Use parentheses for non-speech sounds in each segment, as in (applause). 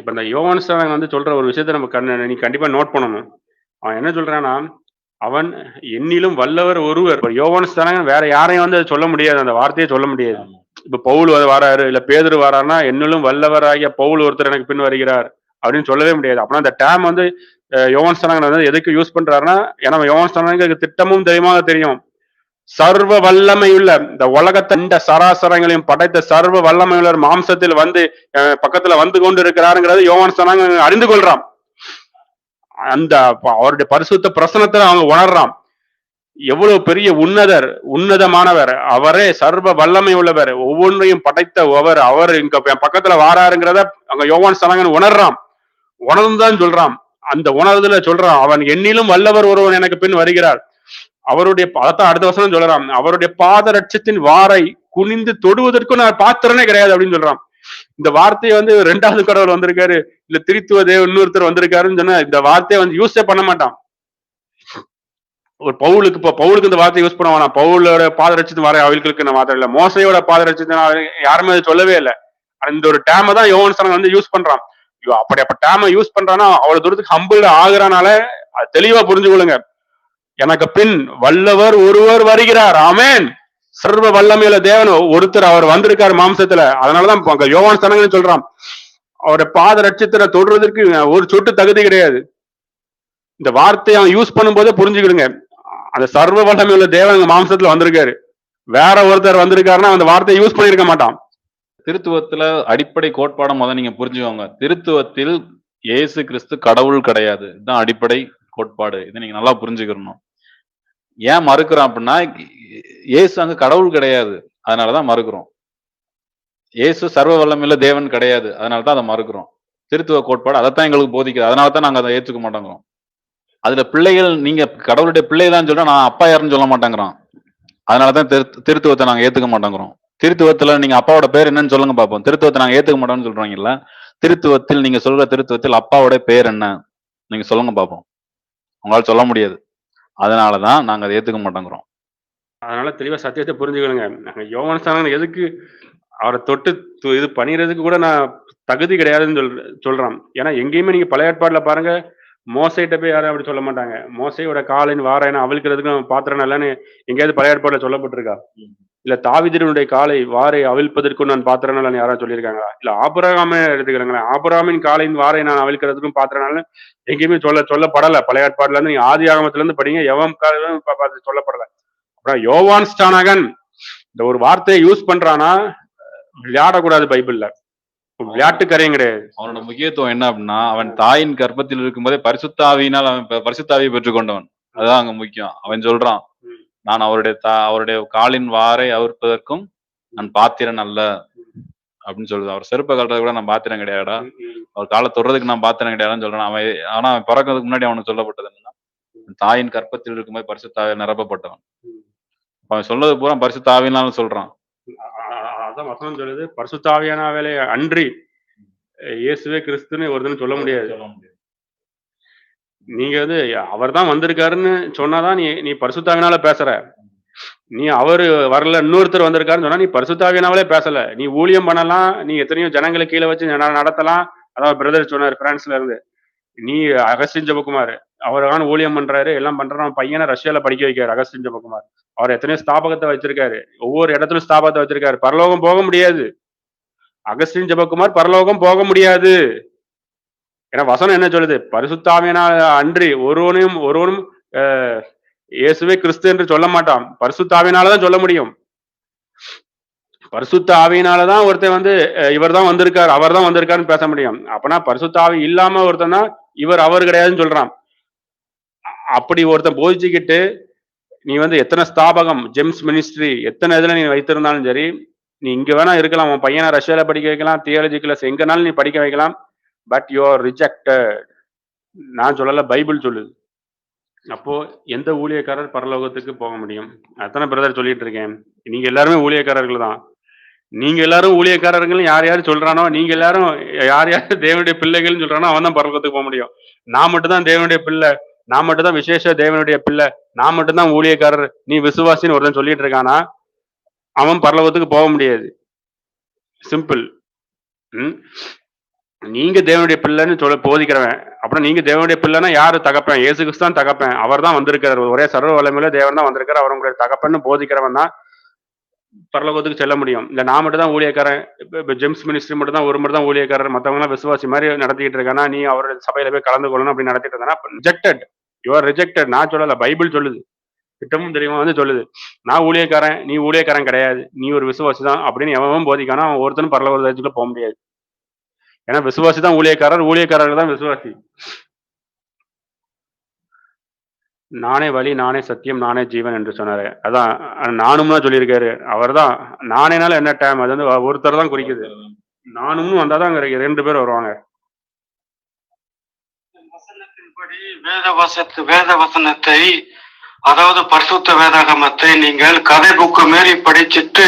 இப்ப இந்த யோவான் ஸ்நானகன் வந்து சொல்ற ஒரு விஷயத்த நம்ம கண்ண நீ கண்டிப்பா நோட் பண்ணணும். அவன் என்ன சொல்றான்னா அவன் என்னிலும் வல்லவர் ஒருவர். இப்ப யோவான் ஸ்நானகன் வேற யாரையும் வந்து சொல்ல முடியாது அந்த வார்த்தையை சொல்ல முடியாது. இப்ப பவுல் வராரு இல்ல பேதுரு வராருன்னா என்னிலும் வல்லவராகிய பவுல் ஒருத்தர் எனக்கு பின் வருகிறார் அப்படின்னு சொல்லவே முடியாது. அப்படின்னா அந்த டேம் வந்து யோவான் ஸ்நானகன் வந்து எதுக்கு யூஸ் பண்றாருன்னா ஏன்னா யோவான் ஸ்நானகனுக்கு திட்டமும் தெரியுமாக தெரியும். சர்வ வல்லமையுள்ள இந்த உலகத்தை இந்த சராசரங்களையும் படைத்த சர்வ வல்லமையுள்ள மாம்சத்தில் வந்து பக்கத்துல வந்து கொண்டு இருக்கிறாருங்கிறது யோவான் ஸ்நானகன் அறிந்து கொள்றான். அந்த ப- அவருடைய பரிசுத்த பிரசனத்துல அவங்க உணர்றான். எவ்வளவு பெரிய உன்னதர் உன்னதமானவர் அவரே சர்வ வல்லமை உள்ளவர் ஒவ்வொன்றையும் படைத்த அவர் அவர் இங்க என் பக்கத்துல வாராருங்கிறத அங்க யோவான் ஸ்நானகன் உணர்றான். உணர்ந்துதான் சொல்றான். அந்த உணர்வுல சொல்றான் அவன் என்னிலும் வல்லவர் ஒருவன் எனக்கு பின் வருகிறார். அவருடைய ப- அடுத்த வசனம் சொல்லலாம். அவருடைய பாதரட்சத்தின் வாரை குனிந்து தொடுவதற்கும் நான் பாத்திரனே கிடையாது அப்படின்னு சொல்றான். இந்த வார்த்தையை வந்து ரெண்டாவது கடவுள் வந்திருக்காரு. இல்ல திருத்துவ தேவ இன்னொருத்தர் வந்திருக்காருன்னு சொன்னா இந்த வார்த்தையை வந்து யூஸே பண்ண மாட்டான். ஒரு பவுலுக்கு இப்போ பவுலுக்கு இந்த வார்த்தை யூஸ் பண்ண வேணாம். பவுலோட பாதரட்சத்தின் வாரை அவர்களுக்கு நான் வார்த்தை இல்லை. மோசையோட பாதரட்சத்தின் யாருமே அதை சொல்லவே இல்லை. அந்த ஒரு டேமை தான் யோகன் சனன் வந்து யூஸ் பண்றான். ஐயோ, அப்படி அப்ப டேமை யூஸ் பண்றான்னா அவ்வளவு தூரத்துக்கு ஹம்பிள் ஆகுறனால அது தெளிவா புரிஞ்சுக்கொள்ளுங்க. எனக்கு பின் வல்லவர் ஒருவர் வருகிறார். ஆமேன். சர்வ வல்லமையில தேவன் ஒருத்தர் அவர் வந்திருக்காரு மாம்சத்துல. அதனாலதான் யோவான் சனங்கன்னு சொல்றான். அவருடைய பாத ரட்சத்துல தொடுறதுக்கு ஒரு சொட்டு தகுதி கிடையாது. இந்த வார்த்தையை அவன் யூஸ் பண்ணும்போதே புரிஞ்சுக்கிடுங்க. அந்த சர்வ வல்லமையுள்ள தேவன் மாம்சத்துல வந்திருக்காரு. வேற ஒருத்தர் வந்திருக்காருன்னா அந்த வார்த்தையை யூஸ் பண்ணிருக்க மாட்டான். திருத்துவத்துல அடிப்படை கோட்பாடை முதல் நீங்க புரிஞ்சுக்கோங்க. திருத்துவத்தில் இயேசு கிறிஸ்து கடவுள் கிடையாது. இதுதான் அடிப்படை கோட்பாடு. இதை நீங்க நல்லா புரிஞ்சுக்கணும். ஏன் மறுக்கிறோம் அப்படின்னா இயேசு அங்க கடவுள் கிடையாது. அதனாலதான் மறுக்கிறோம். இயேசு சர்வ வல்லமில்ல தேவன் கிடையாது. அதனாலதான் அதை மறுக்கிறோம். திருத்துவ கோட்பாடு அதைத்தான் எங்களுக்கு போதிக்குது. அதனால தான் நாங்க அதை ஏற்றுக்க மாட்டோங்கிறோம். அதுல பிள்ளைகள் நீங்க கடவுளுடைய பிள்ளை தான் சொல்றா நான் அப்பா யாருன்னு சொல்ல மாட்டேங்கிறோம். அதனாலதான் திரு திருத்துவத்தை நாங்க ஏத்துக்க மாட்டேங்கிறோம். திருத்துவத்துல நீங்க அப்பாவோட பேர் என்னன்னு சொல்லுங்க பாப்போம். திருத்துவத்தை நாங்க ஏத்துக்க மாட்டோம்னு சொல்றீங்கல்ல? திருத்துவத்தில் நீங்க சொல்ற திருத்துவத்தில் அப்பாவோட பேர் என்ன? நீங்க சொல்லுங்க பாப்போம். உங்களால சொல்ல முடியாது. அதனாலதான் நாங்கள் அதை ஏற்றுக்க மாட்டேங்கிறோம். அதனால தெளிவாக சத்தியத்தை புரிஞ்சுக்கணுங்க. நாங்கள் யோவான் ஸ்நானகன் எதுக்கு அவரை தொட்டு து- இது பண்ணிடுறதுக்கு கூட நான் தகுதி கிடையாதுன்னு சொல் சொல்கிறான் ஏன்னா எங்கேயுமே நீங்கள் பழைய ஏற்பாடுல பாருங்கள் மோசைட்ட போய் யாரும் அப்படி சொல்ல மாட்டாங்க. மோசையோட காலின் வாரேன அவிழ்க்கிறதுக்கும் பாத்திரம் நல்லன்னு எங்கேயாவது பழைய ஏற்பாடுல சொல்லப்பட்டிருக்கா? இல்ல தாவிதனுடைய காலை வாரை அவிழ்ப்பதற்கும் நான் பாத்திரம் யாராவது சொல்லியிருக்காங்களா? இல்ல ஆபராமே எடுத்துக்கிறாங்களேன். ஆபராமின் காலையின் வாரை நான் அவிழ்க்கிறதுக்கும் பாத்திரனால எங்கேயுமே சொல்ல சொல்லப்படல. பழைய ஏற்பாடுல இருந்து நீங்க ஆதி ஆகமத்துல இருந்து படிங்க எவம் காலம் சொல்லப்படல. அப்புறம் யோவான் ஸ்டானகன் இந்த ஒரு வார்த்தையை யூஸ் பண்றானா விளையாடக்கூடாது பைபிள்ல. விளையாட்டு கரையும் கிடையாது. அவனோட முக்கியத்துவம் என்ன அப்படின்னா அவன் தாயின் கர்ப்பத்தில் இருக்கும்போதே பரிசுத்தாவியினால் அவன் பரிசுத்தாவியை பெற்றுக்கொண்டவன். அதுதான் அங்க முக்கியம். அவன் சொல்றான். நான் அவருடைய தா அவருடைய காலின் வாரை அவிர்ப்பதற்கும் நான் பாத்திரன் அல்ல. அப்படின்னு சொல்லுது. அவர் செருப்பை கட்டுறது கூட நான் பாத்திரம் கிடையாடா அவர் காலை தொடுறதுக்கு நான் பாத்திரம் கிடையாதுன்னு சொல்றான். அவன் ஆனா அவன் பிறக்கிறதுக்கு முன்னாடி அவனுக்கு சொல்லப்பட்டது என்னன்னா தாயின் கற்பத்தில் இருக்கும்போது பரிசுத்தாவியால் நிரப்பப்பட்டவன். அவன் சொன்னது பூரா பரிசுத்தாவினாலும் சொல்றான். அதான் வசனம் சொல்லுது. பரிசுத்தாவியான வேலை அன்றி இயேசுவே கிறிஸ்துன்னு ஒருத்தன் சொல்ல முடியாது. நீங்க வந்து அவர் தான் வந்திருக்காருன்னு சொன்னாதான் நீ நீ பரிசுத்தாவினால பேசுற. நீ அவரு வரல இன்னொருத்தர் வந்திருக்காருன்னு சொன்னா நீ பரிசுத்தாவினாலே பேசல. நீ ஊழியம் பண்ணலாம் நீ எத்தனையோ ஜனங்களை கீழே வச்சு நட- நடத்தலாம். அதான் பிரதர் சொன்னார் பிரான்ஸ்ல இருந்து. நீ அகஸ்டின் அவர் அவரான ஊழியம் பண்றாரு எல்லாம் பண்றாரு. அவன் பையனை ரஷ்யால படிக்க வைக்காரு அகஸ்டின் ஜபகுமார். அவர் எத்தனையோ ஸ்தாபகத்தை வச்சிருக்காரு. ஒவ்வொரு இடத்துலயும் ஸ்தாபகத்தை வச்சிருக்காரு. பரலோகம் போக முடியாது. அகஸ்டின் ஜபகுமார் பரலோகம் போக முடியாது. ஏன்னா வசனம் என்ன சொல்லுது? பரிசுத்தாவினால் அன்றி ஒருவனையும் ஒருவனும் அஹ், இயேசுவே கிறிஸ்து என்று சொல்ல மாட்டான். பரிசுத்தாவினாலதான் சொல்ல முடியும். பரிசுத்த ஆவியினாலதான் ஒருத்தன் வந்து இவர் தான் வந்திருக்காரு அவர் தான் வந்திருக்காருன்னு பேச முடியும். அப்பனா பரிசுத்த ஆவி இல்லாம ஒருத்தன்னா இவர் அவர் கிடையாதுன்னு சொல்றான். அப்படி ஒருத்தன் போதிச்சுக்கிட்டு நீ வந்து எத்தனை ஸ்தாபகம் ஜெம்ஸ் மினிஸ்ட்ரி எத்தனை இதுல நீ வைத்திருந்தாலும் சரி நீ இங்க வேணா இருக்கலாம் உன் பையனை ரஷ்யால படிக்க வைக்கலாம் தியாலஜி கிளாஸ் எங்கனாலும் நீ படிக்க வைக்கலாம் பட் யூ ஆர் ரிஜெக்டட் நான் சொல்லல பைபிள் சொல்லுது. அப்போ எந்த ஊழியக்காரர் பரலோகத்துக்கு போக முடியும்? அத்தனை பிரதர் சொல்லிட்டு இருக்கேன். நீங்க எல்லாருமே ஊழியக்காரர்கள் தான். நீங்க எல்லாரும் ஊழியக்காரர்கள் யார் யார் சொல்றானோ நீங்க எல்லாரும் யார் யார் தேவனுடைய பிள்ளைகள்னு சொல்றானோ அவன் தான் பரலோகத்துக்கு போக முடியும். நான் மட்டும் தான் தேவனுடைய பிள்ளை நான் மட்டும் தான் விசேஷ தேவனுடைய பிள்ளை நான் மட்டும் தான் ஊழியக்காரர் நீ விசுவாசின்னு ஒருத்தன் சொல்லிட்டு இருக்கானா? அவன் பரலோகத்துக்கு போக முடியாது. சிம்பிள் ம்? நீங்க தேவனுடைய பிள்ளைன்னு சொல்ல போதிக்கிறவன் அப்புறம் நீங்க தேவனுடைய பிள்ளைனா யாரு? தகப்பேன். ஏசு கிறிஸ்தான் தான் அவர் தான் வந்திருக்கிறார். ஒரே சர்வ வல்லமையில தேவன் தான் வந்திருக்காரு அவர் உங்களுடைய தகப்பன்னு போதிக்கிறவன் தான் பரலோகத்துக்கு செல்ல முடியும். இல்ல நான் மட்டும் தான் ஊழியக்காரன் இப்போ ஜெம்ஸ் மினிஸ்ட்ரி மட்டும் தான் ஒரு மட்டும் தான் ஊழியக்காரர் மத்தவங்க எல்லாம் விசுவாசி மாதிரி நடத்திக்கிட்டு இருக்கானா நீ அவருடைய சபையில போய் கலந்து கொள்ளணும் அப்படின்னு நடத்திட்டு இருந்தானா ரிஜெக்டட் யுவர் ரிஜெக்டட் நான் சொல்லல பைபிள் சொல்லுது. திட்டமும் தெரியுமா வந்து சொல்லுது. நான் ஊழியக்காரன் நீ ஊழியக்காரன் கிடையாது. நீ ஒரு விசுவாசி தான் அப்படின்னு எவன் போதிக்கானா அவன் ஒருத்தனும் பரலோகத்துக்குள்ள போக முடியாது. ஏன்னா விசுவாசி தான் ஊழியக்காரர் ஊழியக்காரர்கள் தான் விசுவாசி. நானே வழி நானே சத்தியம் நானே ஜீவன் என்று சொன்னாரு. அதான் நானும் தான் சொல்லியிருக்காரு. அவர் தான் நானேனால என்ன டைம் அது வந்து ஒருத்தர் தான் குறிக்குது. நானும் வந்தாதான் அங்க ரெண்டு பேர் வருவாங்க. வேத வசத்து வேத வசனத்தை அதாவது பரிசுத்த வேதாகமத்தை நீங்கள் கதை புக்கு மாரி படிச்சிட்டு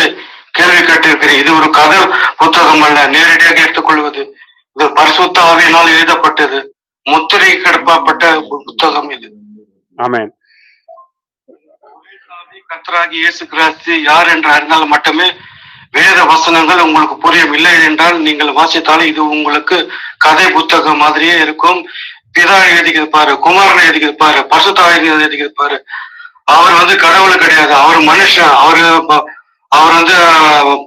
கேள்வி கேட்டிருக்கிறீங்க. இது ஒரு கதை புத்தகம் அல்ல. நேரடியாக எடுத்துக்கொள்வது. இது பரிசுத்த ஆவியினால் எழுதப்பட்டது. முத்திரை கிடப்பப்பட்ட புத்தகம் இது. இயேசு கிறிஸ்து யார் என்று அறிந்தால் மட்டுமே வேத வசனங்கள் உங்களுக்கு புரியும் இல்லை என்றால் நீங்கள் வாசித்தாலும் இது உங்களுக்கு கதை புத்தகம் மாதிரியே இருக்கும். பிதா எழுதியிருப்பாரு குமாரன் எழுதியிருப்பாரு பசுத்தாய் எழுதியிருப்பாரு. அவர் வந்து கடவுள் கிடையாது. அவர் மனுஷன். அவரு அவர் வந்து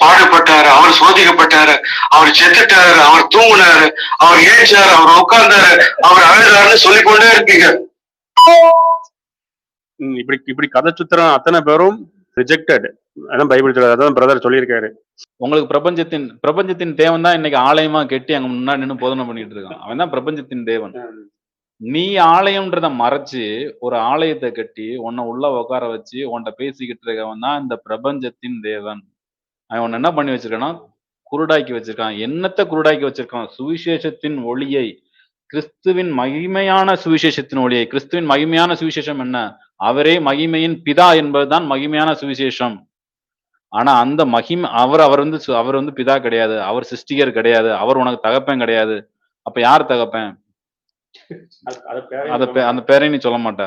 பாடுபட்டாரு. அவர் சோதிக்கப்பட்டாரு. அவர் செத்துட்டாரு. அவர் தூங்குனாரு. அவர் ஏச்சாரு அவர் உட்கார்ந்தாரு. அவர் அழுதாருன்னு சொல்லிக்கொண்டே இருப்பீங்க. இப்படி இப்படி கதை சுத்திரம் அத்தனை பேரும் ரிஜெக்டட் அதான் பைபிள் சொல்லுது அதான் பிரதர் சொல்லியிருக்காரு. உங்களுக்கு பிரபஞ்சத்தின் பிரபஞ்சத்தின் தேவன் தான் இன்னைக்கு ஆலயமா கெட்டி அங்க முன்னாடி நின்னு போதனை பண்ணிட்டு இருக்கான். அவன் தான் பிரபஞ்சத்தின் தேவன். நீ ஆலயம்ன்றத மறைச்சு ஒரு ஆலயத்தை கட்டி உன்னை உள்ள உட்கார வச்சு உன்கிட்ட பேசிக்கிட்டு இருக்கவன் தான் இந்த பிரபஞ்சத்தின் தேவன். அவன் உன்னை என்ன பண்ணி வச்சிருக்கான்னா குருடாக்கி வச்சிருக்கான். என்னத்தை குருடாக்கி வச்சிருக்கான்? சுவிசேஷத்தின் ஒளியை. கிறிஸ்துவின் மகிமையான சுவிசேஷத்தின் ஒளியை. கிறிஸ்துவின் மகிமையான சுவிசேஷம் என்ன? அவரே மகிமையின் பிதா என்பதுதான் மகிமையான சுவிசேஷம். ஆனா அந்த மகிமை அவர் அவர் வந்து அவர் வந்து பிதா கிடையாது. அவர் சிருஷ்டிகர் கிடையாது. அவர் உனக்கு தகப்பன் கிடையாது. அப்ப யார் தகப்பன்? அத அந்த பேரை நீ சொல்ல மாட்ட.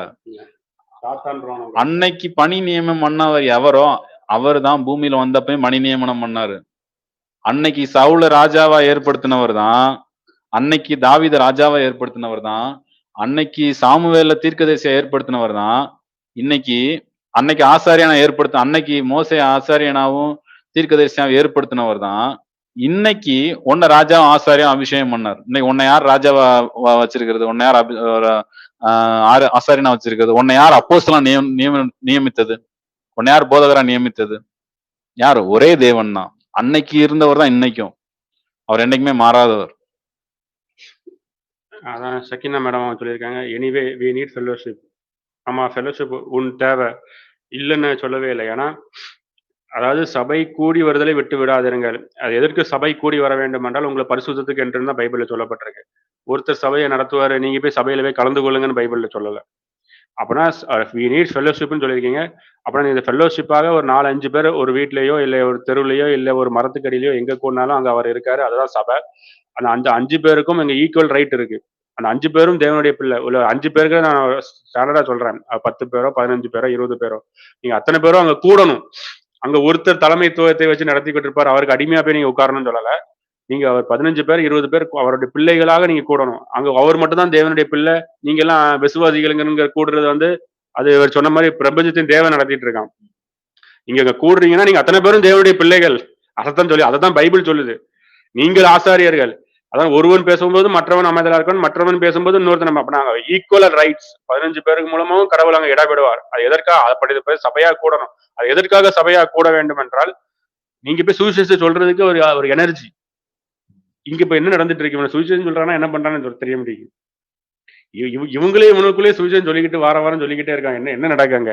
அன்னைக்கு பணி நியமனம் பண்ணவர் எவரோ அவர் தான் பூமியில வந்தப்ப மணி நியமனம் பண்ணாரு. அன்னைக்கு சவுல ராஜாவா ஏற்படுத்தினவர் தான் அன்னைக்கு தாவீத ராஜாவா ஏற்படுத்தினவர் தான் அன்னைக்கு சாமுவேல தீர்க்கதரிசியா ஏற்படுத்தினவர் தான் இன்னைக்கு அன்னைக்கு ஆசாரியனா ஏற்படுத்த அன்னைக்கு மோசை ஆசாரியனாவும் தீர்க்கதரிசியாவும் ஏற்படுத்தினவர் தான். இன்னைக்கு உன்னை ராஜாவும் ஆசாரியம் அபிஷேகம் பண்ணார். இன்னைக்கு உன்னை யார் ராஜாவா வச்சிருக்கிறது? உன்னை யார் அபி- ஆறு- ஆசாரியனா வச்சிருக்கிறது? உன்னை யார் அப்போஸ்லாம் நியம் நியம- நியமித்தது? உன்னை யார் போதகரா நியமித்தது? யார்? ஒரே தேவன் தான். அன்னைக்கு இருந்தவர் தான் இன்னைக்கும். அவர் என்னைக்குமே மாறாதவர். அதான் சக்கினா மேடம் சொல்லியிருக்காங்க. எனிவே வி நீட் ஃபெல்லோஷிப் ஆமா ஃபெல்லோஷிப் உன் தேவை. இல்லைன்னு சொல்லவே இல்லை. ஏன்னா அதாவது சபை கூடி வருதலை விட்டு விடாதிருங்கள். அது எதற்கு சபை கூடி வர வேண்டும் என்றால் உங்களை பரிசுத்தத்துக்கு என்று தான் பைபிளில் சொல்லப்பட்டிருக்கு. ஒருத்தர் சபையை நடத்துவாரு நீங்க போய் சபையில போய் கலந்து கொள்ளுங்கன்னு பைபிளில் சொல்லலை. அப்படின்னா வி நீட் ஃபெல்லோஷிப்னு சொல்லியிருக்கீங்க. அப்படின்னா இந்த ஃபெல்லோஷிப்பாக ஒரு நாலு அஞ்சு பேர் ஒரு வீட்லேயோ இல்லை ஒரு தெருவிலையோ இல்லை ஒரு மரத்துக்கடியிலையோ எங்க கூடனாலும் அங்கே அவர் இருக்காரு. அதுதான் சபை. அந்த அந்த அஞ்சு பேருக்கும் இங்க ஈக்குவல் ரைட் இருக்கு. அந்த அஞ்சு பேரும் தேவனுடைய பிள்ளை. உள்ள அஞ்சு பேருக்கு நான் ஸ்டாண்டர்டா சொல்றேன். பத்து பேரோ பதினஞ்சு பேரோ இருபது பேரோ. நீங்க அத்தனை பேரும் அங்க கூடணும். அங்க ஒருத்தர் தலைமைத்துவத்தை வச்சு நடத்திக்கிட்டு இருப்பார். அவருக்கு அடிமையா போய் நீங்க உட்காரணும்னு சொல்லல. நீங்க அவர் பதினஞ்சு பேர் இருபது பேர் அவருடைய பிள்ளைகளாக நீங்க கூடணும். அங்க அவர் மட்டும்தான் தேவனுடைய பிள்ளை. நீங்க எல்லாம் விசுவாசிகளுங்கிற கூடுறது வந்து அது இவர் சொன்ன மாதிரி பிரபஞ்சத்தின் தேவன் நடத்திட்டு இருக்கான். நீங்க அங்க கூடுறீங்கன்னா நீங்க அத்தனை பேரும் தேவனுடைய பிள்ளைகள். அதைத்தான் சொல்லி அதைத்தான் பைபிள் சொல்லுது. நீங்கள் ஆசாரியர்கள். அதான் ஒருவன் பேசும்போது மற்றவன் அமைதலா இருக்கணும் மற்றவன் பேசும்போது இன்னொருத்தன் நம்ம அப்ப ஈக்குவல் ரைட்ஸ் பதினஞ்சு பேருக்கு மூலமும் கடவுள் அங்க இடப்பெடுவார் அது எதற்காக அப்படி போய் சபையா கூடணும். அது எதற்காக சபையா கூட வேண்டும் என்றால் நீங்க போய் சுவிசேஷம் சொல்றதுக்கு ஒரு ஒரு எனர்ஜி இங்க இப்ப என்ன நடந்துட்டு இருக்கு? இவன் சுவிசேஷம் சொல்றானா என்ன பண்றான்னு தெரிய முடியும் இவங்களே இவனுக்குள்ளே சுவிசேஷம் சொல்லிக்கிட்டு வார வாரம் சொல்லிக்கிட்டே இருக்காங்க. என்ன என்ன நடக்காங்க?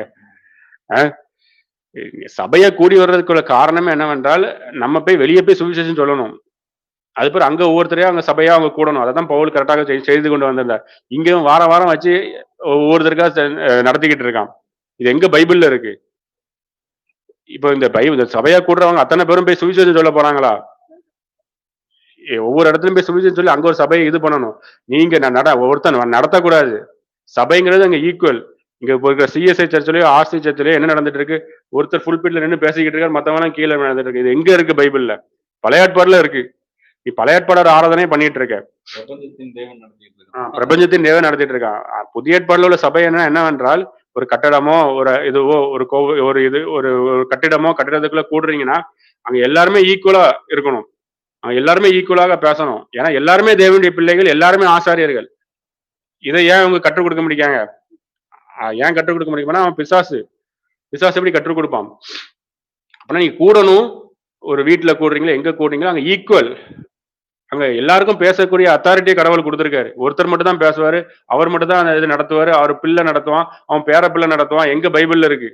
சபையா கூடி வர்றதுக்குள்ள காரணமே என்னவென்றால் நம்ம போய் வெளியே போய் சுவிசேஷம் சொல்லணும். அது பேர் அங்க ஒவ்வொருத்தரையும் அங்க சபையா அவங்க கூடணும். அதை தான் பவுல் கரெக்டாக செய்து கொண்டு வந்திருந்தார். இங்கேயும் வாரம் வாரம் வச்சு ஒவ்வொருத்தருக்கா நடத்திக்கிட்டு இருக்கான். இது எங்க பைபிள்ல இருக்கு? இப்போ இந்த பைபிள் இந்த சபையா கூடுறவங்க அத்தனை பேரும் போய் சுவிசேஷம் சொல்ல போறாங்களா? ஏ, ஒவ்வொரு இடத்துலயும் போய் சுவிசேஷம் சொல்லி அங்க ஒரு சபையை இது பண்ணணும். நீங்க நான் நட ஒருத்தன் நடத்தக்கூடாது. சபைங்கிறது அங்க ஈக்குவல் இங்க இப்போ இருக்கிற சிஎஸ்ஐ சர்ச்சிலயோ ஆர்சி சர்ச்சிலயோ என்ன நடந்துட்டு இருக்கு? ஒருத்தர் ஃபுல் பீட்ல நின்று பேசிக்கிட்டு இருக்காரு மத்தவங்க கீழே நடந்துட்டு இருக்கு. இது எங்க இருக்கு பைபிள்ல? பழையாட்பாடுல இருக்கு. நீ பழைய ஏற்பாடு ஆராதனை பண்ணிட்டு இருக்க. பிரபஞ்சத்தின் தேவன் நடத்திட்டு இருக்கான். பிரபஞ்சத்தின் தேவன் நடத்திட்டு இருக்கான் ஆ, புதிய ஏற்பாடுல உள்ள சபை என்ன என்னவென்றால் ஒரு கட்டடமோ ஒரு இதுவோ ஒரு கோவு ஒரு இது ஒரு ஒரு கட்டிடமோ கட்டிடத்துக்குள்ள கூடுறீங்கன்னா அங்க எல்லாருமே ஈக்குவலா இருக்கணும். எல்லாருமே ஈக்குவலாக பேசணும். ஏன்னா எல்லாருமே தேவனுடைய பிள்ளைகள் எல்லாருமே ஆசாரியர்கள். இதை ஏன் அவங்க கற்றுக் கொடுக்க முடியாங்க ஏன் கற்றுக் கொடுக்க முடியுமானா அவன் பிசாசு. பிசாசு எப்படி கற்றுக் கொடுப்பான்? அப்பனா நீங்க கூடணும். ஒரு வீட்டுல கூடுறீங்களா எங்க கூடுறீங்களோ அங்க ஈக்குவல் அங்க எல்லாருக்கும் பேசக்கூடிய அத்தாரிட்டியை கடவுள் கொடுத்துருக்காரு. ஒருத்தர் மட்டும் தான் பேசுவாரு அவர் மட்டும் தான் அந்த இது நடத்துவாரு அவர் பிள்ளை நடத்துவான் அவன் பேர பிள்ளை நடத்துவான் எங்க பைபிள்ல இருக்கு?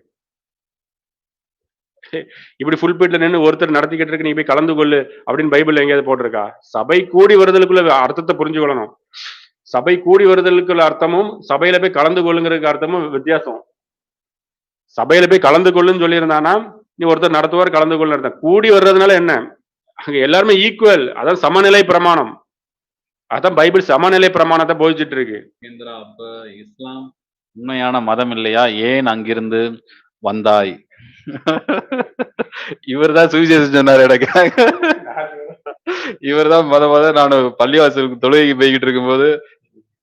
இப்படி ஃபுல் பீட்ல நின்று ஒருத்தர் நடத்திக்கிட்டு இருக்கு நீ போய் கலந்து கொள்ளு அப்படின்னு பைபிள் எங்கேயாவது போட்டிருக்கா? சபை கூடி வருதலுக்குள்ள அர்த்தத்தை புரிஞ்சு கொள்ளணும் சபை கூடி வருதலுக்குள்ள அர்த்தமும் சபையில போய் கலந்து கொள்ளுங்கிறதுக்கு அர்த்தமும் வித்தியாசம். சபையில போய் கலந்து கொள்ளுன்னு சொல்லியிருந்தானா? நீ ஒருத்தர் நடத்துவார் கலந்து கொள்ளு அர்த்தம். கூடி வர்றதுனால என்ன? அங்க எல்லாருமே ஈக்குவல் அதான் சமநிலை பிரமாணம். அதான் பைபிள் சமநிலை பிரமாணத்தை போதிச்சுட்டு இருக்கு. இந்திரா அப்ப இஸ்லாம் உண்மையான மதம் இல்லையா? ஏன் அங்கிருந்து வந்தாய்? இவர்தான் சுவிசேஷம் சொன்னார் எனக்கு. இவர்தான் மத மத நான் பள்ளிவாசலுக்கு தொழுகைக்கு போய்கிட்டு இருக்கும்போது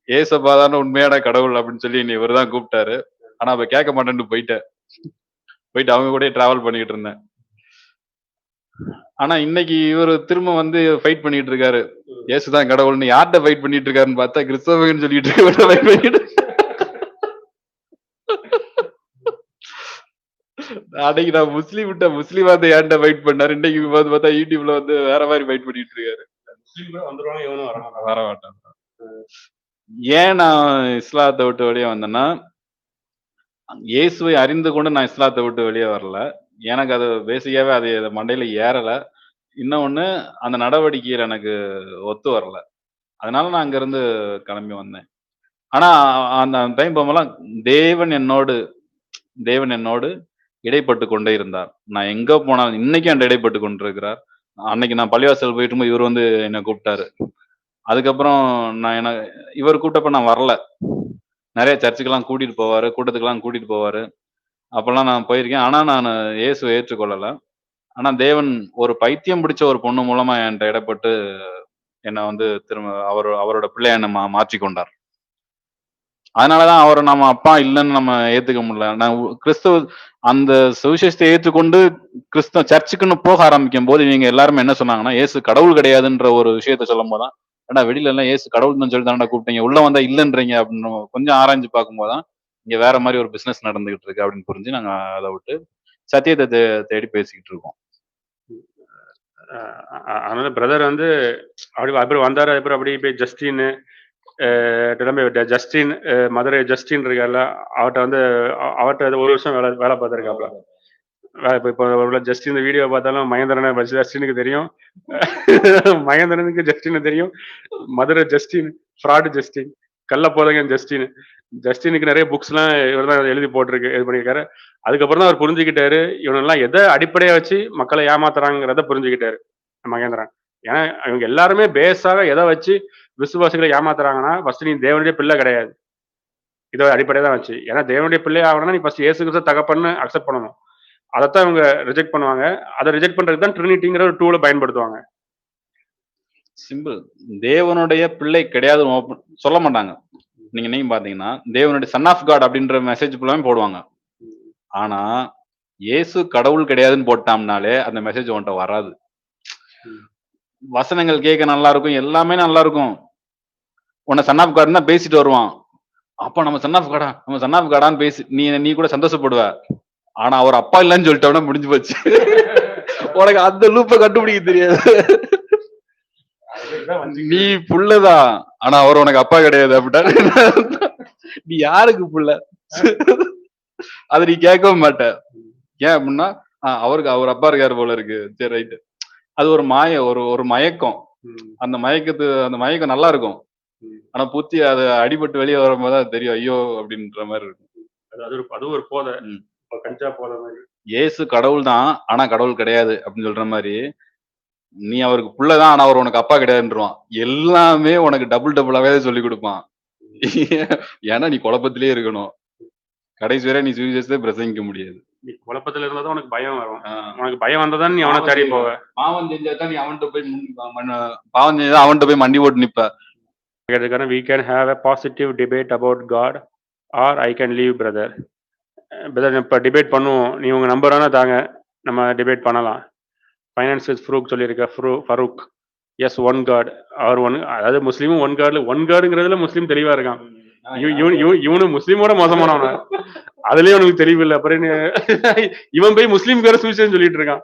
ஏசப்பா தானே உண்மையான கடவுள் அப்படின்னு சொல்லி என்னை இவர்தான் கூப்பிட்டாரு. ஆனா அப்ப கேட்க மாட்டேன்னு போயிட்டேன். போயிட்டு அவங்க கூட டிராவல் பண்ணிக்கிட்டு இருந்தேன். ஆனா இன்னைக்கு இவர் திரும்ப வந்து ஃபைட் பண்ணிட்டு இருக்காரு இயேசுதான் கடவுள்னு யார்கிட்ட ஃபைட் பண்ணிட்டு இருக்காருன்னு பார்த்தா கிறிஸ்தவங்கன்னு சொல்லிட்டு இருக்க ஃபைட் பண்ணிட்டு அன்னைக்கு நான் முஸ்லீம் விட்ட முஸ்லீம் வந்து ஏன்ட்ட ஃபைட் பண்ணாரு? இன்னைக்கு வந்து பார்த்தா யூடியூப்ல வந்து வேற மாதிரி ஃபைட் பண்ணிட்டு இருக்காரு வர மாட்டான். ஏன் நான் இஸ்லாத்தை விட்டு வெளியே வந்தேன்னா இயேசுவை அறிந்து கொண்டு நான் இஸ்லாத்தை விட்டு வெளியே வரல. எனக்கு அது பேசிக்காவே அது மண்டையில ஏறல. இன்னொன்னு அந்த நடவடிக்கையில எனக்கு ஒத்து வரல. அதனால நான் அங்கிருந்து கிளம்பி வந்தேன். ஆனா அந்த டைம் போகும்போதெல்லாம் தேவன் என்னோடு தேவன் என்னோடு இடைப்பட்டு கொண்டே இருந்தார். நான் எங்க போனாலும் இன்னைக்கும் அந்த இடைப்பட்டு கொண்டிருக்கிறார். அன்னைக்கு நான் பள்ளிவாசல் போயிட்டு இருக்கும்போது இவர் வந்து என்னை கூப்பிட்டாரு. அதுக்கப்புறம் நான் என்ன இவர் கூப்பிட்டப்ப நான் வரல. நிறைய சர்ச்சுக்கெல்லாம் கூட்டிட்டு போவாரு கூட்டத்துக்கெல்லாம் கூட்டிட்டு போவாரு. அப்பெல்லாம் நான் போயிருக்கேன். ஆனா நான் இயேசுவை ஏற்றுக்கொள்ளல. ஆனா தேவன் ஒரு பைத்தியம் பிடிச்ச ஒரு பொண்ணு மூலமா என்கிட்ட இடப்பட்டு என்னை வந்து திரும்ப அவர் அவரோட பிள்ளைய என்னை மா மாற்றி கொண்டார். அதனாலதான் அவரை நம்ம அப்பா இல்லைன்னு நம்ம ஏத்துக்க முடியல. நான் கிறிஸ்துவ அந்த சுவிசேஷத்தை ஏற்றுக்கொண்டு கிறிஸ்தவ சர்ச்சுக்குன்னு போக ஆரம்பிக்கும் போது இவங்க எல்லாருமே என்ன சொன்னாங்கன்னா ஏசு கடவுள் கிடையாதுன்ற ஒரு விஷயத்த சொல்லும் போதுதான் ஏன்னா வெளியில எல்லாம் ஏசு கடவுள்னு சொல்லி தானடா கூப்பிட்டீங்க? உள்ள வந்தா இல்லைன்றீங்க அப்படின்னு கொஞ்சம் ஆராய்ஞ்சு பார்க்கும்போதுதான் இங்க வேற மாதிரி ஒரு பிசினஸ் நடந்துகிட்டு இருக்கு அப்படின்னு புரிஞ்சு நாங்க அதை விட்டு சத்தியத்தை தேடி பேசிக்கிட்டு இருக்கோம். அதனால பிரதர் வந்து அப்படி அப்புறம் வந்தாரு அப்புறம் அப்படி போய் ஜஸ்டின் ஜஸ்டின் மதுரை ஜஸ்டின் இருக்கார்ல அவர்கிட்ட வந்து அவர்கிட்ட ஒரு வருஷம் வேலை வேலை பார்த்துருக்காப்ல. இப்போ இப்போ ஜஸ்டின் இந்த வீடியோ பார்த்தாலும் மகேந்திரனை ஜஸ்டினுக்கு தெரியும். (laughs) மகேந்திரனுக்கு ஜஸ்டின் தெரியும். மதுரை ஜஸ்டின் ஃப்ராடு ஜஸ்டின் கல்ல போலங்க ஜஸ்டின். ஜஸ்டினுக்கு நிறைய புக்ஸ்லாம் இவர் தான் எழுதி போட்டிருக்கு இது பண்ணியிருக்காரு. அதுக்கப்புறம் தான் அவர் புரிஞ்சுக்கிட்டாரு. இவனெல்லாம் எதை அடிப்படையா வச்சு மக்களை ஏமாத்துறாங்கிறத புரிஞ்சுக்கிட்டாரு மகேந்திரன். ஏன்னா இவங்க எல்லாருமே பேஸாக எதை வச்சு விசுவாசிகளை ஏமாத்துறாங்கன்னா ஃபர்ஸ்ட் நீ தேவனுடைய பிள்ளை கிடையாது. இதை அடிப்படையாக தான் வச்சு. ஏன்னா தேவனுடைய பிள்ளை ஆகணும்னா நீ ஃபர்ஸ்ட் இயேசு கிறிஸ்து தகப்பன்னு அக்செப்ட் பண்ணணும். அதைத்தான் இவங்க ரிஜெக்ட் பண்ணுவாங்க. அதை ரிஜெக்ட் பண்றதுக்கு தான் ட்ரினிட்டிங்கிற ஒரு டூலை பயன்படுத்துவாங்க. சிம்பிள் தேவனுடைய பிள்ளை open- சொல்ல மாட்டாங்க. நீங்க நீங்க பாத்தீங்கன்னா தேவனுடைய சன் ஆஃப் காட் அப்படின்ற மெசேஜ் ஃபுல்லாமே போடுவாங்க. ஆனா இயேசு கடவுள் கிடையாதுன்னு போட்டாம்னாலே அந்த மெசேஜ் உன்கிட்ட வராது. வசனங்கள் கேட்க நல்லா இருக்கும் எல்லாமே நல்லா இருக்கும் உன்னை சன் ஆஃப் கார்டு தான் பேசிட்டு வருவான். அப்ப நம்ம சன் ஆஃப் காடா நம்ம சன் ஆஃப் காடான்னு பேசி நீ நீ கூட சந்தோஷப்படுவ. ஆனா அவர் அப்பா இல்லைன்னு சொல்லிட்டோம்னா முடிஞ்சு போச்சு. (laughs) உனக்கு அந்த லூப்பை கண்டுபிடிக்க தெரியாது. நீ புள்ளதான் ஆனா அவர் உனக்கு அப்பா கிடையாது அப்படின்னா நீ யாருக்கு புள்ள? அது நீ கேட்கவும் மாட்ட. ஏன் அப்படின்னா அவருக்கு அவர் அப்பா இருக்காரு போல இருக்கு. சரி ரைட்டு அது ஒரு மாய ஒரு ஒரு மயக்கம். அந்த மயக்கத்து அந்த மயக்கம் நல்லா இருக்கும். ஆனா புத்தி அது அடிபட்டு வெளியே வரும்போது தான் தெரியும் ஐயோ அப்படின்ற மாதிரி இருக்கும். அது அது ஒரு அது ஒரு போதை. கஞ்சா போதை மாதிரி. இயேசு கடவுள் தான் ஆனா கடவுள் கிடையாது அப்படின்னு சொல்ற மாதிரி நீ அவருக்கு புள்ளதான் ஆனா அவர் உனக்கு அப்பா கிடையாதுன்றான் எல்லாமே உனக்கு டபுள் டபுளாவே சொல்லி கொடுப்பான். ஏன்னா நீ குழப்பத்திலே இருக்கணும். கடைசி வரை நீ சுவிசேஷத்தை பிரசங்கிக்க முடியாது. நீ குழப்பத்துல இருந்தா தான் உனக்கு பயம் வரும். உனக்கு பயம் வந்ததான் நீ அவனை தேடி போவ. பாவம் செஞ்சாதான் நீ அவன்கிட்ட போய் பாவம் செஞ்சா அவன்கிட்ட போய் மண்டி போட்டு நிப்ப. கேட்டதுக்கான we can have a positive debate about God or I can leave brother. Brother இப்போ டிபேட் பண்ணுவோம். நீ உங்க நம்பர் தாங்க நம்ம டிபேட் பண்ணலாம். ஃபைனான்ஸ் வித் ஃப்ரூக் சொல்லியிருக்க ஃப்ரூ ஃபரூக் எஸ் ஒன் கார்டு அவர் ஒன் அதாவது முஸ்லீமும் ஒன் கார்டில் ஒன் கார்டுங்கிறதுல முஸ்லீம் தெளிவா இருக்கான். இவன் முஸ்லீமோட மோசமானவன? அதுலயே உனக்கு தெளிவில்லை அப்புறம் என்ன- இவன் போய் முஸ்லீம் பேர சுவிசேஷம் சொல்லிட்டு இருக்கான்.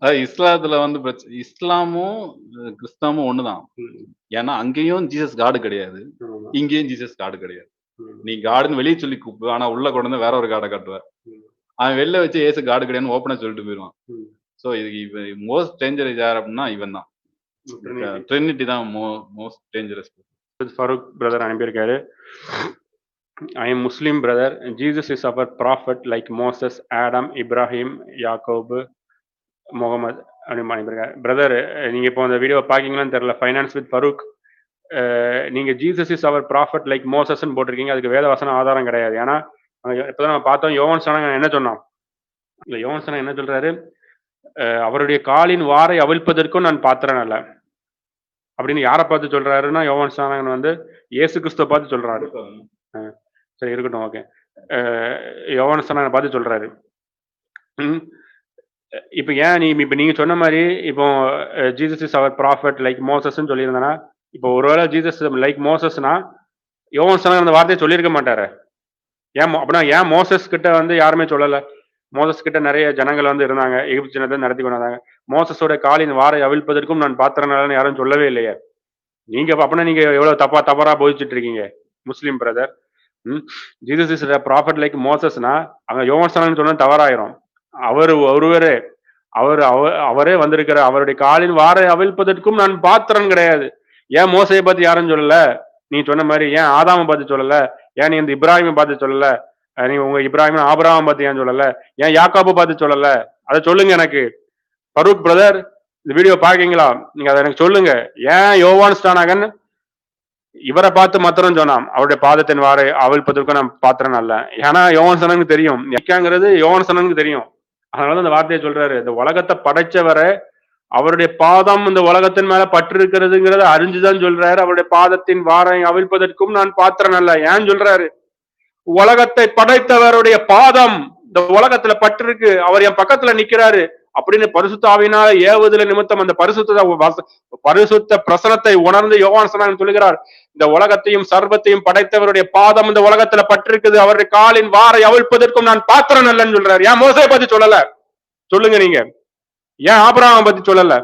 இஸ்லாத்துல வந்து இஸ்லாமும் கிறிஸ்தவமும் ஒண்ணுதான். ஏன்னா அங்கேயும் ஜீசஸ் காடு கிடையாது. இங்கேயும் ஜீசஸ் காடு கிடையாது. நீ காடுன்னு வெளியே சொல்லி கூப்பிடு. ஆனா உள்ள கொண்டு வந்து வேற ஒரு காடை காட்டுவ ம். அவன் வெளில வச்சு ஏசு காடு கிடையாதுன்னு ஓப்பனா சொல்லிட்டு போயிடுவான். ம். சோ இது இவன் மோஸ்ட் டேஞ்சரஸ் யார் அப்படின்னா இவன் தான் ட்ரினிட்டி தான் மோஸ்ட் டேஞ்சரஸ் ஃபரூக் பிரதர் அனுப்பியிருக்காரு. I am Muslim brother Jesus is our prophet like Moses Adam Ibrahim யாக்கோபு முகமது அப்படின்னு அனுப்பியிருக்காரு. பிரதர் நீங்க இப்போ அந்த வீடியோ பார்க்கீங்களான்னு தெரியல. ஃபைனான்ஸ் வித் ஃபரூக் நீங்க Jesus is our prophet like மோசஸ்ன்னு போட்டிருக்கீங்க. அதுக்கு வேத வசனம் ஆதாரம் கிடையாது. ஏன்னா இப்பதான் நம்ம பார்த்தோம் யோவன் சனங்க என்ன சொன்னான்? இல்ல யோவன் சனங்க என்ன சொல்றாரு? அவருடைய காலின் வாரை அவிழ்ப்பதற்கும் நான் பாத்திரம் அல்ல. அப்படின்னு யாரை பார்த்து சொல்றாருன்னா யோகன் ஸ்நானகன் வந்து இயேசு கிறிஸ்துவ பார்த்து சொல்றாரு. சரி இருக்கட்டும் ஓகே. யோவான் ஸ்நானகனை பார்த்து சொல்றாரு. ம். இப்போ ஏன் நீ இப்போ நீங்க சொன்ன மாதிரி இப்போ Jesus is our prophet like மோசஸ்ன்னு சொல்லியிருந்தேன்னா இப்போ ஒருவேளை ஜீசஸ் லைக் மோசஸ்னா யோகன் சனகர் அந்த வார்த்தையை சொல்லியிருக்க மாட்டாரு. ஏன் அப்படின்னா ஏன் மோசஸ் கிட்ட வந்து யாருமே சொல்லலை? மோசஸ் கிட்ட நிறைய ஜனங்கள் வந்து இருந்தாங்க. எகிப்து ஜனத்தை நடத்தி கொண்டாங்க. மோசஸோட காலின் வாரை அவிழ்ப்பதற்கும் நான் பாத்திரனாலன்னு யாரும் சொல்லவே இல்லையே. நீங்க அப்படின்னா நீங்க எவ்வளவு தப்பா தவறா போதிச்சுட்டு இருக்கீங்க? Muslim brother Jesus is prophet like மோசஸ்னா அங்க யோகன் சொன்னா தவறாயிரும். அவர் ஒருவரே அவர் அவரே வந்திருக்கிற அவருடைய காலின் வாரை அவிழ்ப்பதற்கும் நான் பாத்திரன் கிடையாது. ஏன் மோசையை பார்த்து யாரும் சொல்லல? நீ சொன்ன மாதிரி ஏன் ஆதாமை பார்த்து சொல்லல? ஏன் நீ இந்த இப்ராஹிமை பார்த்து சொல்லல? நீ உங்க இப்ராஹிம் ஆபிரகாம் பார்த்து ஏன் சொல்லல? ஏன் யாக்காப்பை பார்த்து சொல்லல? அதை சொல்லுங்க எனக்கு. பரூப் பிரதர் இந்த வீடியோ பாக்கீங்களா நீங்க அதை எனக்கு சொல்லுங்க. ஏன் யோவான் ஸ்டானகன் இவரை பார்த்து மாத்திரம் சொன்னான்? அவருடைய பாதத்தின் வாரை பத்திற்கும் நான் பாத்திரம் அல்ல. ஏன்னா யோவான் சனனுக்கு தெரியும். யாங்கிறது யோவான் சனனுக்கு தெரியும். அதனால அந்த வார்த்தையை சொல்றாரு. இந்த உலகத்தை படைச்சவரை அவருடைய பாதம் இந்த உலகத்தின் மேல பற்று இருக்கிறதுங்கிறத அறிஞ்சுதான் சொல்றாரு. அவருடைய பாதத்தின் வாரை அவிழ்ப்பதற்கும் நான் பாத்திரம் அல்ல. ஏன் சொல்றாரு? உலகத்தை படைத்தவருடைய பாதம் இந்த உலகத்துல பற்று இருக்கு அவர் என் பக்கத்துல நிக்கிறாரு. அப்படின்னு பரிசுத்தாவினால ஏவுதல நிமித்தம் அந்த பரிசுத்த வச- பரிசுத்த பிரசனத்தை உணர்ந்து யோகான் சொல்லுகிறார். இந்த உலகத்தையும் சர்வத்தையும் படைத்தவருடைய பாதம் இந்த உலகத்துல பட்டிருக்குது. அவருடைய காலின் வாரை அவிழ்ப்பதற்கும் நான் பாத்திரம் அல்லன்னு சொல்றாரு. ஏன் மோசையை பத்தி சொல்லல? சொல்லுங்க நீங்க. ஏன் ஆபிரகாமை பத்தி சொல்லல?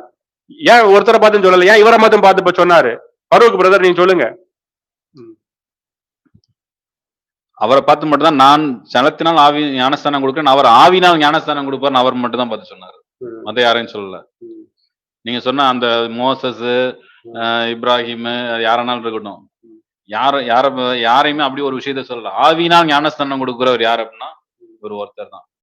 ஏன் ஒருத்தரை பார்த்து சொல்லல? ஏன் இவரை மட்டும் பார்த்து இப்ப சொன்னாரு? ஃபரூக் பிரதர் நீங்க சொல்லுங்க. அவரை பார்த்து மட்டும் தான் நான் சனத்தினால் ஆவி ஞானஸ்தானம் கொடுக்கிறேன். அவர் ஆவினால் ஞானஸ்தானம் கொடுப்பார்னு அவர் மட்டும் தான் பார்த்து சொன்னாரு. மத்த யாரையும் சொல்லல. நீங்க சொன்ன அந்த மோசஸ் இப்ராஹிம் யாரானாலும் இருக்கட்டும். யார யார யாரையுமே அப்படி ஒரு விஷயத்த சொல்லல. ஆவினால் ஞானஸ்தானம் கொடுக்கிறவர் யார் அப்படின்னா ஒரு ஒருத்தர் தான்